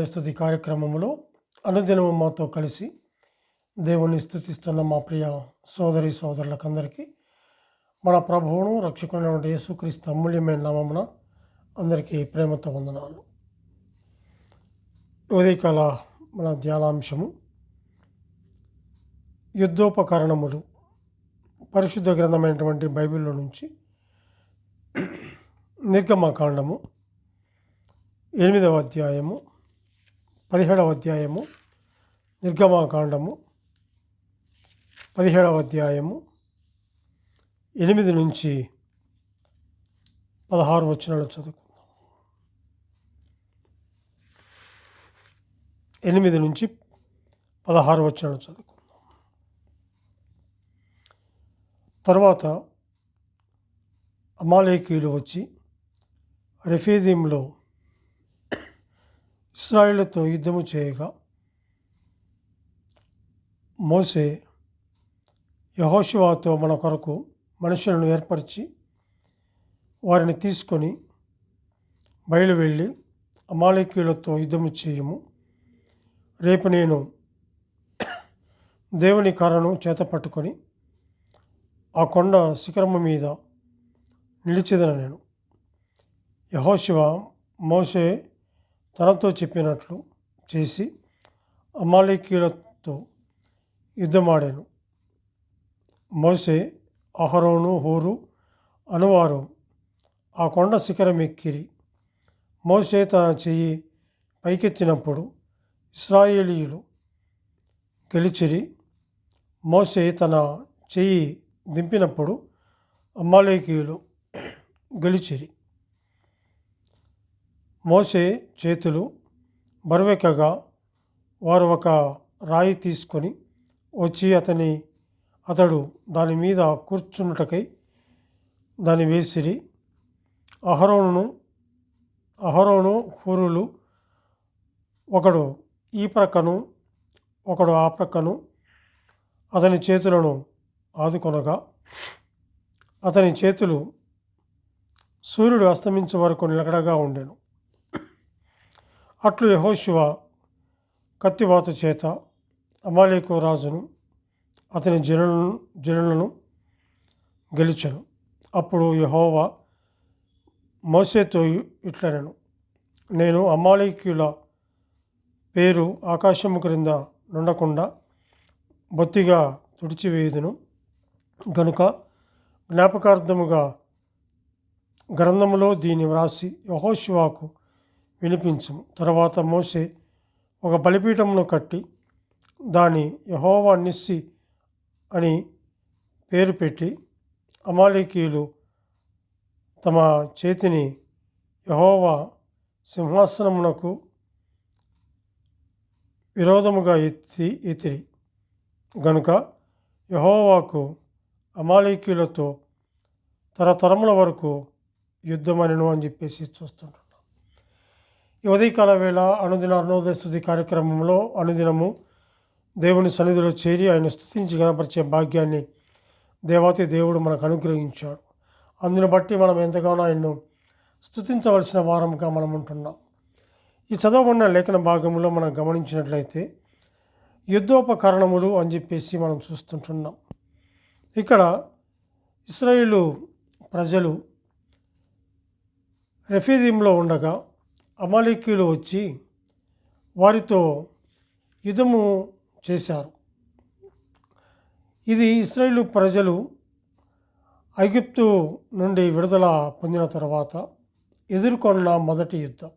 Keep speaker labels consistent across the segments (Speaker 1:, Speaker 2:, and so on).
Speaker 1: అనుదిన స్థుతి కార్యక్రమంలో అనుదినము మాతో కలిసి దేవుణ్ణి స్థుతిస్తున్న మా ప్రియ సోదరి సోదరులకందరికీ మన ప్రభువును రక్షకుడైన యేసుక్రీస్తు అమూల్యమైన నామమున అందరికీ ప్రేమతో వందనాలు. ఉదయకాల మన ధ్యానాంశము యుద్ధోపకరణములు. పరిశుద్ధ గ్రంథమైనటువంటి బైబిల్లో నుంచి నిర్గమకాండము ఎనిమిదవ అధ్యాయము పదిహేడవ అధ్యాయము నిర్గమాకాండము పదిహేడవ అధ్యాయము ఎనిమిది నుంచి పదహారు వచనాలు చదువుకుందాం. ఎనిమిది నుంచి పదహారు వచనాలు చదువుకుందాం. తర్వాత అమాలేకీలు వచ్చి రెఫీదీంలో ఇస్రాయిళ్ళతో యుద్ధము చేయగా మోసే యహోశివాతో మన కొరకు మనుషులను ఏర్పరిచి వారిని తీసుకొని బయలు వెళ్ళి అమాలేకీయులతో యుద్ధము చేయము. రేపు నేను దేవుని కర్రను చేత పట్టుకొని ఆ కొండ శిఖరము మీద నిలిచిదన నేను. యహోశివ మోసే తనతో చెప్పినట్లు చేసి అమాలేకీయులతో యుద్ధమాడాను. మోసే అహరోను హోరు అనువారు ఆ కొండ శిఖరం ఎక్కిరి. మోసే తన చెయ్యి పైకెత్తినప్పుడు ఇస్రాయేలీయులు గెలిచిరి. మోసే తన చెయ్యి దింపినప్పుడు అమ్మాలేకీయులు గెలిచిరి. మోసే చేతులు బరువెక్కగా వారు ఒక రాయి తీసుకొని వచ్చి అతని అతడు దాని మీద కూర్చున్నటకై దాన్ని వేసిరి. అహరోను అహరోను హూరులు ఒకడు ఈ ప్రక్కను ఒకడు ఆ ప్రక్కను అతని చేతులను ఆదుకొనగా అతని చేతులు సూర్యుడు అస్తమించే వరకు నిలకడగా ఉండెను. అట్లు యహోశివ కత్తివాత చేత అమాలేకు రాజును అతని జనులను జనులను గెలిచను. అప్పుడు యహోవా మోసేతో ఇట్లనను నేను అమాలేకుల పేరు ఆకాశము క్రింద నుండకుండా బొత్తిగా తుడిచివేయుదును. గనుక జ్ఞాపకార్థముగా గ్రంథములో దీన్ని వ్రాసి యహోశివాకు వినిపించము తర్వాత మోసే ఒక బలిపీఠమును కట్టి దాని యహోవా నిస్సి అని పేరు పెట్టి అమాలేకీయులు తమ చేతిని యహోవా సింహాసనమునకు విరోధముగా ఎత్తి ఎత్తిరి. గనుక యహోవాకు అమాలేకీయులతో తరతరముల వరకు యుద్ధమనను అని చెప్పేసి చూస్తుంటారు ఈ ఉదయకాల వేళ అనుదిన అరుణోదయ స్థుతి కార్యక్రమంలో అనుదినము దేవుని సన్నిధిలో చేరి ఆయన స్థుతించి కనపరిచే భాగ్యాన్ని దేవాతి దేవుడు మనకు అనుగ్రహించాడు. అందుని బట్టి మనం ఎంతగానో ఆయన్ను స్థుతించవలసిన వారంగా మనం ఉంటున్నాం. ఈ చదవబడిన లేఖన భాగంలో మనం గమనించినట్లయితే యుద్ధోపకరణములు అని చెప్పేసి మనం చూస్తుంటున్నాం. ఇక్కడ ఇస్రాయిలు ప్రజలు రెఫీదీంలో ఉండగా అమాలిక్యులు వచ్చి వారితో యుద్ధము చేశారు. ఇది ఇస్రాయేలు ప్రజలు ఐగుప్తు నుండి విడుదల పొందిన తర్వాత ఎదుర్కొన్న మొదటి యుద్ధం.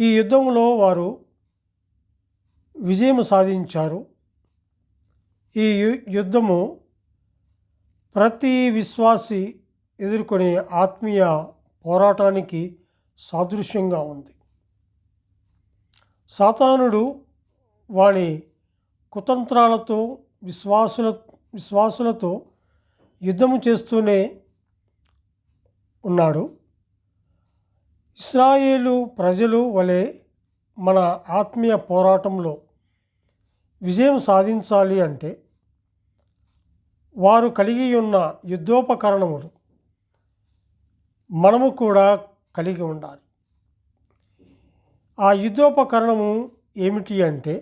Speaker 1: ఈ యుద్ధంలో వారు విజయం సాధించారు. ఈ యుద్ధము ప్రతి విశ్వాసి ఎదుర్కొనే ఆత్మీయ పోరాటానికి సాదృశ్యంగా ఉంది. సాతానుడు వాని కుతంత్రాలతో విశ్వాసుల విశ్వాసులతో యుద్ధము చేస్తూనే ఉన్నాడు. ఇస్రాయేలు ప్రజలు వలె మన ఆత్మీయ పోరాటంలో విజయం సాధించాలి అంటే వారు కలిగి ఉన్న యుద్ధోపకరణములు మనము కూడా కలిగి ఉండాలి. ఆ యుద్ధోపకరణము ఏమిటి అంటే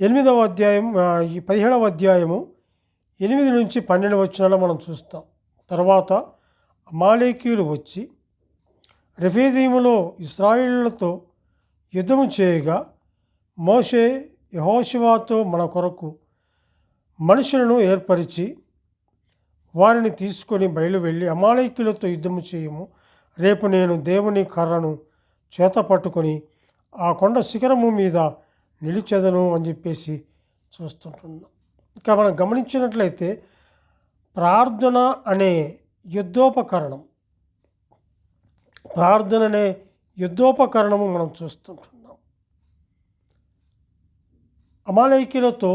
Speaker 1: ఎనిమిదవ అధ్యాయం ఈ పదిహేడవ అధ్యాయము ఎనిమిది నుంచి పన్నెండు వచ్చినాలో మనం చూస్తాం. తర్వాత అమాలేకీయులు వచ్చి రెఫీదీములో ఇస్రాయిళ్ళతో యుద్ధము చేయగా మోషే యహోశివాతో మన కొరకు మనుషులను ఏర్పరిచి వారిని తీసుకొని బయలు వెళ్ళి అమాలయకులతో యుద్ధము చేయము. రేపు నేను దేవుని కర్రను చేత పట్టుకొని ఆ కొండ శిఖరము మీద నిలిచెదను అని చెప్పేసి చూస్తుంటున్నాం. ఇక మనం గమనించినట్లయితే ప్రార్థన అనే యుద్ధోపకరణం ప్రార్థన అనే యుద్ధోపకరణము మనం చూస్తుంటున్నాం. అమాలయకులతో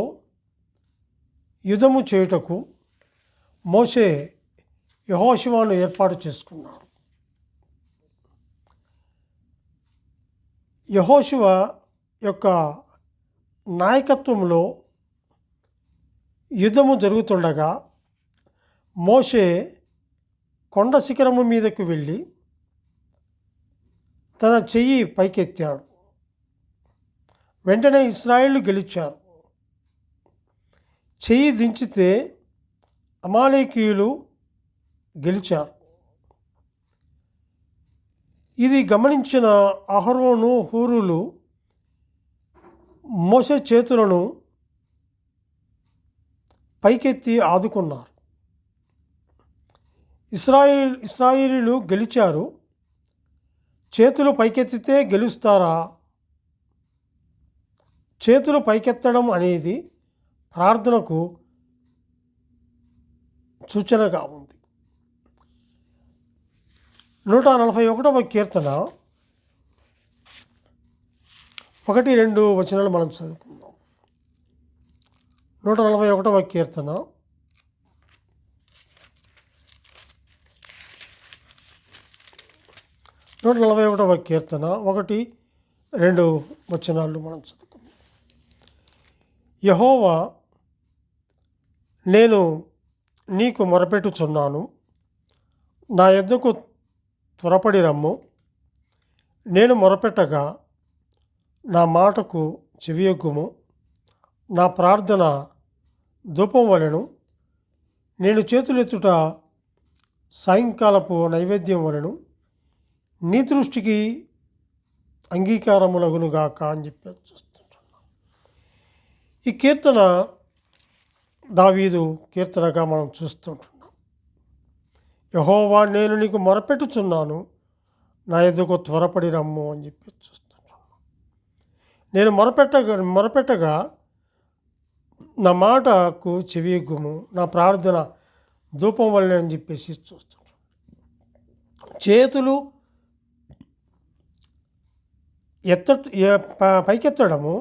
Speaker 1: యుద్ధము చేయుటకు మోసే యహోశివాను ఏర్పాటు చేసుకున్నాడు. యహోశివ యొక్క నాయకత్వంలో యుద్ధము జరుగుతుండగా మోషే కొండ శిఖరము మీదకు వెళ్ళి తన చెయ్యి పైకెత్తాడు. వెంటనే ఇస్రాయిల్ గెలిచారు. చెయ్యి దించితే అమాలేకీయులు గెలిచారు. ఇది గమనించిన అహరోను హూరులు మోసే చేతులను పైకెత్తి ఆదుకున్నారు. ఇస్రాయిల్ ఇస్రాయిలీలు గెలిచారు. చేతులు పైకెత్తితే గెలుస్తారా? చేతులు పైకెత్తడం అనేది ప్రార్థనకు సూచనగా ఉంది. నూట నలభై ఒకటవ కీర్తన. ఒకటి రెండు వచనాలు మనం చదువుకుందాం. నూట నలభై ఒకటవ కీర్తన. నూట నలభై ఒకటవ కీర్తన. ఒకటి రెండు వచనాలు మనం చదువుకుందాం. యహోవా నేను నీకు మొరపెట్టుచున్నాను. నా ఎద్దకు త్వరపడి రమ్ము. నేను మొరపెట్టగా నా మాటకు చెవియొగ్గుము నా ప్రార్థన ధూపం వలెను. నేను చేతులెత్తుట సాయంకాలపు నైవేద్యం వలెను. నీ దృష్టికి అంగీకారములగునుగాక అని చెప్పి చూస్తుంటున్నాను. ఈ కీర్తన దావీదు కీర్తనగా మనం చూస్తుంటున్నాం. యహోవా నేను నీకు మొరపెట్టుచున్నాను. నా ఎదుగు త్వరపడి రమ్ము అని చెప్పి చూస్తుంటున్నాను నేను మొరపెట్టగా మొరపెట్టగా నా మాటకు చెవియగ్గుము నా ప్రార్థన ధూపం వల్లే అని చెప్పేసి చూస్తుంటాను చేతులు ఎత్త ప- పైకెత్తడము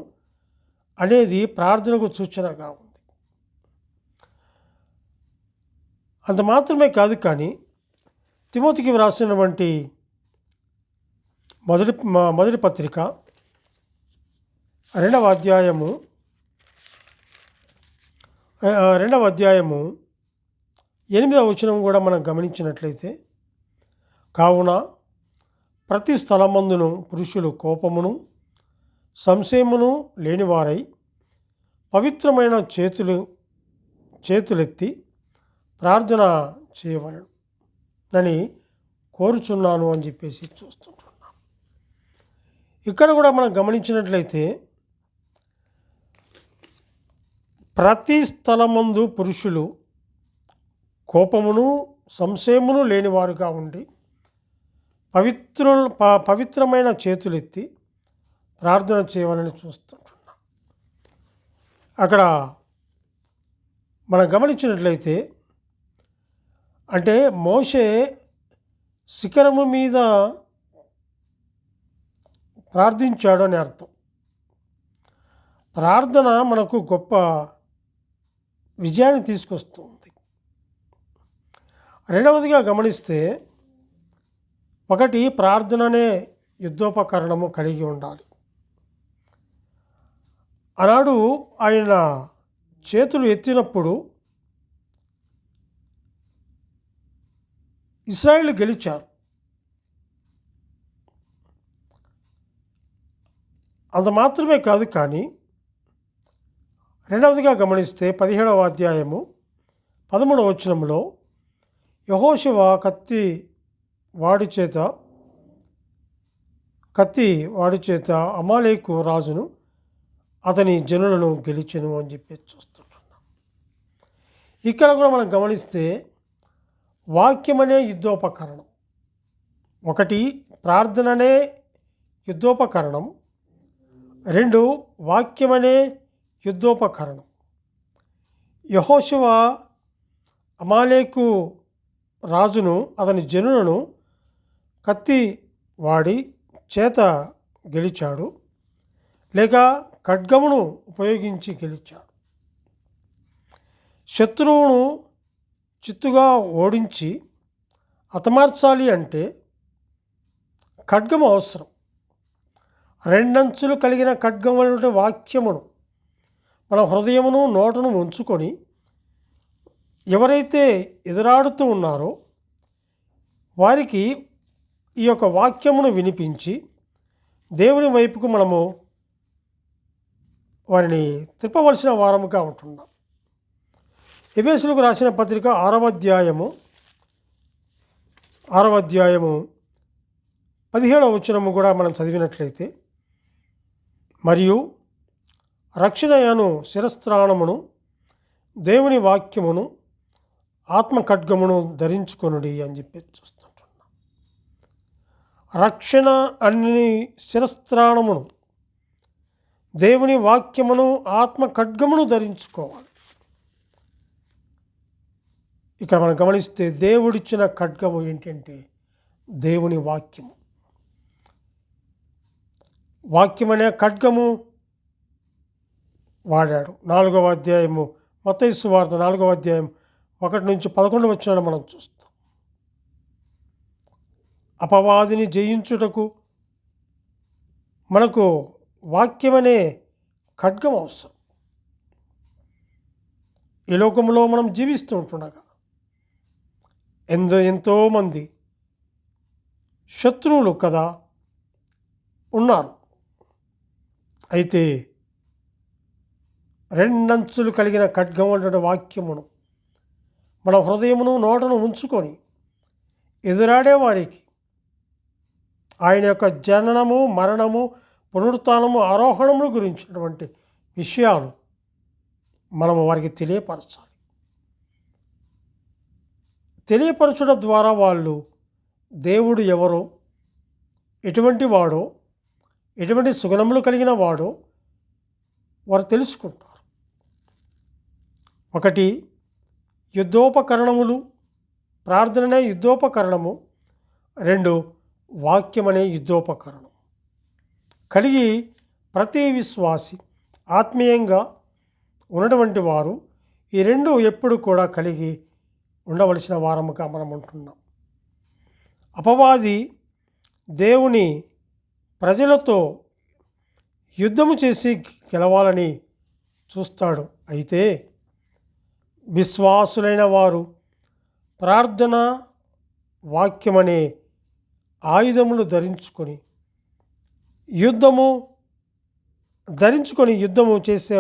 Speaker 1: అనేది ప్రార్థనకు సూచనగా ఉంది. అంత మాత్రమే కాదు కానీ తిమోతికి వ్రాసినటువంటి మొదటి మొదటి పత్రిక రెండవ అధ్యాయము రెండవ అధ్యాయము ఎనిమిదవ వచనం కూడా మనం గమనించినట్లయితే కావున ప్రతి స్థలమందును పురుషులు కోపమును సంశయమును లేనివారై పవిత్రమైన చేతులు చేతులెత్తి ప్రార్థన చేయవలను. అని కోరుచున్నాను అని చెప్పేసి చూస్తుంటున్నాం. ఇక్కడ కూడా మనం గమనించినట్లయితే ప్రతి స్థలమందు పురుషులు కోపమును సంశయమును లేనివారుగా ఉండి పవిత్రు పవిత్రమైన చేతులెత్తి ప్రార్థన చేయాలని చూస్తుంటున్నాం. అక్కడ మనం గమనించినట్లయితే అంటే మోషే శిఖరము మీద ప్రార్థించాడు అని అర్థం. ప్రార్థన మనకు గొప్ప విజయాన్ని తీసుకొస్తుంది. రెండవదిగా గమనిస్తే ఒకటి ప్రార్థననే యుద్ధోపకరణము కలిగి ఉండాలి. ఆనాడు ఆయన చేతులు ఎత్తినప్పుడు ఇస్రాయేల్ గెలిచారు. అంత మాత్రమే కాదు కానీ రెండవదిగా గమనిస్తే పదిహేడవ అధ్యాయము పదమూడవ వచనంలో యహోశివ కత్తి వాడి చేత కత్తి వాడి చేత అమాలేకు రాజును అతని జనులను గెలిచెను అని చెప్పి చూస్తుంటున్నాం. ఇక్కడ కూడా మనం గమనిస్తే వాక్యమనే యుద్ధోపకరణం. ఒకటి ప్రార్థననే యుద్ధోపకరణం. రెండు వాక్యమనే యుద్ధోపకరణం. యహోశివ అమాలేకు రాజును అతని జనులను కత్తి వాడి చేత గెలిచాడు లేక ఖడ్గమును ఉపయోగించి గెలిచాడు. శత్రువును చిత్తుగా ఓడించి హతమార్చాలి అంటే ఖడ్గం అవసరం. రెండంచులు కలిగిన ఖడ్గం ఖడ్గములైన వాక్యమును మన హృదయమును నోటను ఉంచుకొని ఎవరైతే ఎదురాడుతూ ఉన్నారో వారికి ఈ యొక్క వాక్యమును వినిపించి దేవుని వైపుకు మనము వారిని తిప్పవలసిన వారముగా ఉంటున్నాం. ఎవేసులకు రాసిన పత్రిక ఆరవ అధ్యాయము ఆరవ అధ్యాయము పదిహేడవ వచనము కూడా మనం చదివినట్లయితే మరియు రక్షణయను శిరస్త్రాణమును దేవుని వాక్యమును ఆత్మ ఖడ్గమును ధరించుకొనుడి అని చెప్పి చూస్తుంటున్నాం. రక్షణ అన్ని శిరస్త్రాణమును దేవుని వాక్యమును ఆత్మ ఖడ్గమును ధరించుకోవాలి. ఇక మనం గమనిస్తే దేవుడిచ్చిన ఖడ్గము ఏంటంటే దేవుని వాక్యము. వాక్యం అనే ఖడ్గము వాడాడు. నాలుగవ అధ్యాయము మతైసు వార్త నాలుగవ అధ్యాయం ఒకటి నుంచి పదకొండు వచ్చిన మనం చూస్తాం. అపవాదిని జయించుటకు మనకు వాక్యమనే ఖడ్గం అవసరం. ఈ లోకంలో మనం జీవిస్తూ ఉంటుండగా ఎంతో ఎంతోమంది శత్రువులు కదా ఉన్నారు. అయితే రెండంచులు కలిగిన ఖడ్గం వంటి వాక్యమును మన హృదయమును నోటను ఉంచుకొని ఎదురాడే వారికి ఆయన యొక్క జననము మరణము పునరుత్నము ఆరోహణముల గురించినటువంటి విషయాలు మనము వారికి తెలియపరచాలి. తెలియపరచడం ద్వారా వాళ్ళు దేవుడు ఎవరో ఎటువంటి వాడో ఎటువంటి సుగుణములు కలిగిన వాడో వారు తెలుసుకుంటారు. ఒకటి యుద్ధోపకరణములు ప్రార్థననే యుద్ధోపకరణము. రెండు వాక్యమనే యుద్ధోపకరణం. కలిగి ప్రతి విశ్వాసి ఆత్మీయంగా ఉన్నటువంటి వారు ఈ రెండు ఎప్పుడు కూడా కలిగి ఉండవలసిన వారముగా మనం ఉంటున్నాం. అపవాది దేవుని ప్రజలతో యుద్ధము చేసి గెలవాలని చూస్తాడు. అయితే విశ్వాసులైన వారు ప్రార్థన వాక్యమనే ఆయుధములు ధరించుకొని యుద్ధము ధరించుకొని యుద్ధము చేసే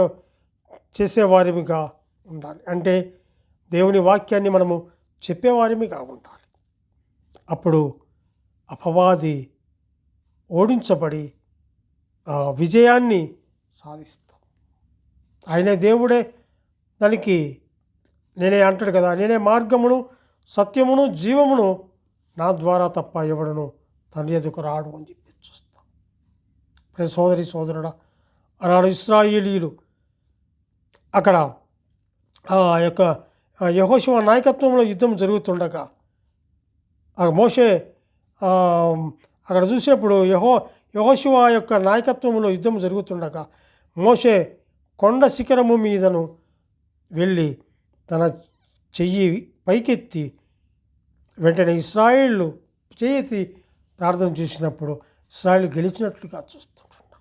Speaker 1: చేసేవారిగా ఉండాలి. అంటే దేవుని వాక్యాన్ని మనము చెప్పేవారిమిగా ఉండాలి అప్పుడు అపవాది ఓడించబడి ఆ విజయాన్ని సాధిస్తాం. ఆయనే దేవుడే దానికి నేనే అంటాడు కదా నేనే మార్గమును సత్యమును జీవమును నా ద్వారా తప్ప ఎవడను తండ్రి ఎదుకు రాడు అని చెప్పి చూస్తాం. ప్రే సోదరి సోదరుడా ఆనాడు ఇస్రాయేలీలు అక్కడ ఆ యొక్క యహోశివ నాయకత్వంలో యుద్ధం జరుగుతుండగా ఆ మోషే అక్కడ చూసినప్పుడు యహో యహోశివ యొక్క నాయకత్వంలో యుద్ధం జరుగుతుండగా మోషే కొండ శిఖరము మీదను వెళ్ళి తన చెయ్యి పైకెత్తి వెంటనే ఇస్రాయిళ్ళు చేతి ప్రార్థన చేసినప్పుడు ఇస్రాయిల్ గెలిచినట్లుగా చూస్తుంటున్నాం.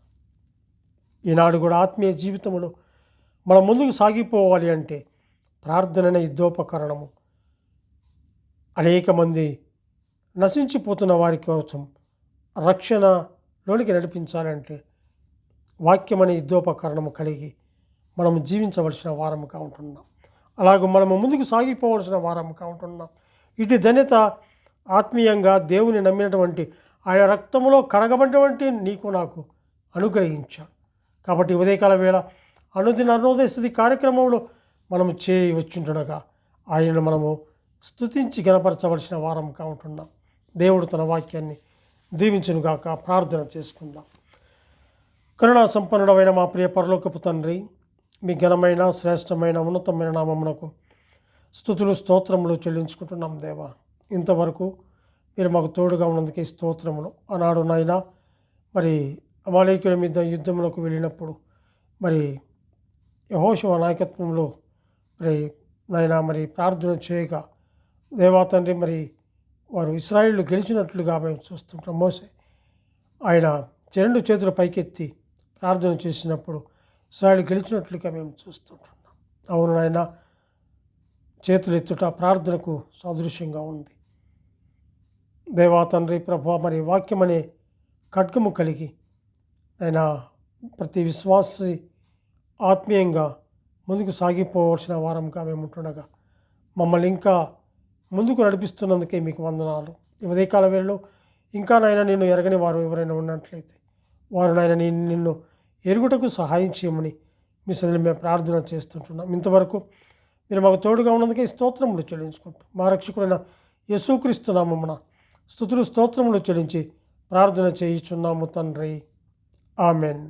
Speaker 1: ఈనాడు కూడా ఆత్మీయ జీవితంలో మనం ముందుకు సాగిపోవాలి అంటే ప్రార్థననే యుద్ధోపకరణము. అనేక మంది నశించిపోతున్న వారి కోసం రక్షణలోనికి నడిపించాలంటే వాక్యం అనే యుద్ధోపకరణము కలిగి మనము జీవించవలసిన వారముగా ఉంటున్నాం. అలాగే మనము ముందుకు సాగిపోవలసిన వారముగా ఉంటున్నాం. ఇటు ధన్యత ఆత్మీయంగా దేవుని నమ్మినటువంటి ఆయన రక్తములో కడగబడినటువంటి నీకు నాకు అనుగ్రహించాడు కాబట్టి ఉదయకాల వేళ అనుదిన అరుణోదయ స్థుతి కార్యక్రమంలో మనము చేరి ఆయనను మనము స్తుతించి గణపరచవలసిన వారంగా ఉంటున్నాం దేవుడు తన వాక్యాన్ని దీవించునుగాక ప్రార్థన చేసుకుందాం. కరుణా సంపన్నుడమైన మా ప్రియ పరలోకపు తండ్రి మీ ఘనమైన శ్రేష్టమైన ఉన్నతమైన నామమునకు స్థుతులు స్తోత్రములు చెల్లించుకుంటున్నాం దేవా. ఇంతవరకు మీరు మాకు తోడుగా ఉన్నందుకే స్తోత్రములు. ఆనాడు నాయన మరి అమాలేకుల మీద యుద్ధములకు వెళ్ళినప్పుడు మరి యహోశివ నాయకత్వంలో మరి నాయన మరి ప్రార్థన చేయగా దేవా తండ్రి మరి వారు ఇస్రాయిల్ గెలిచినట్లుగా మేము చూస్తుంటాం. మోసే ఆయన రెండు చేతులు పైకెత్తి ప్రార్థన చేసినప్పుడు ఇస్రాయిల్ గెలిచినట్లుగా మేము చూస్తుంటున్నాం. అవును నాయన చేతులు ఎత్తుట ప్రార్థనకు సాదృశ్యంగా ఉంది. దేవా తండ్రి ప్రభా మరి వాక్యం అనే ఖడ్గము కలిగి ఆయన ప్రతి విశ్వాసి ఆత్మీయంగా ముందుకు సాగిపోవలసిన వారంగా మేము ఉంటుండగా మమ్మల్ని ఇంకా ముందుకు నడిపిస్తున్నందుకే మీకు వందనాలు. ఈ ఉదయకాల వేళలో ఇంకా నాయన నిన్ను ఎరగని వారు ఎవరైనా ఉన్నట్లయితే వారు నాయన నేను నిన్ను ఎరుగుటకు సహాయం చేయమని మీ సదులు మేము ప్రార్థన చేస్తుంటున్నాం. ఇంతవరకు మీరు మాకు తోడుగా ఉన్నందుకే స్తోత్రములు చెల్లించుకుంటాం మా రక్షకుడైన యేసుక్రీస్తు నామమున స్థుతులు స్తోత్రములు చెల్లించి ప్రార్థన చేయిచున్నాము తండ్రి. ఆమెన్.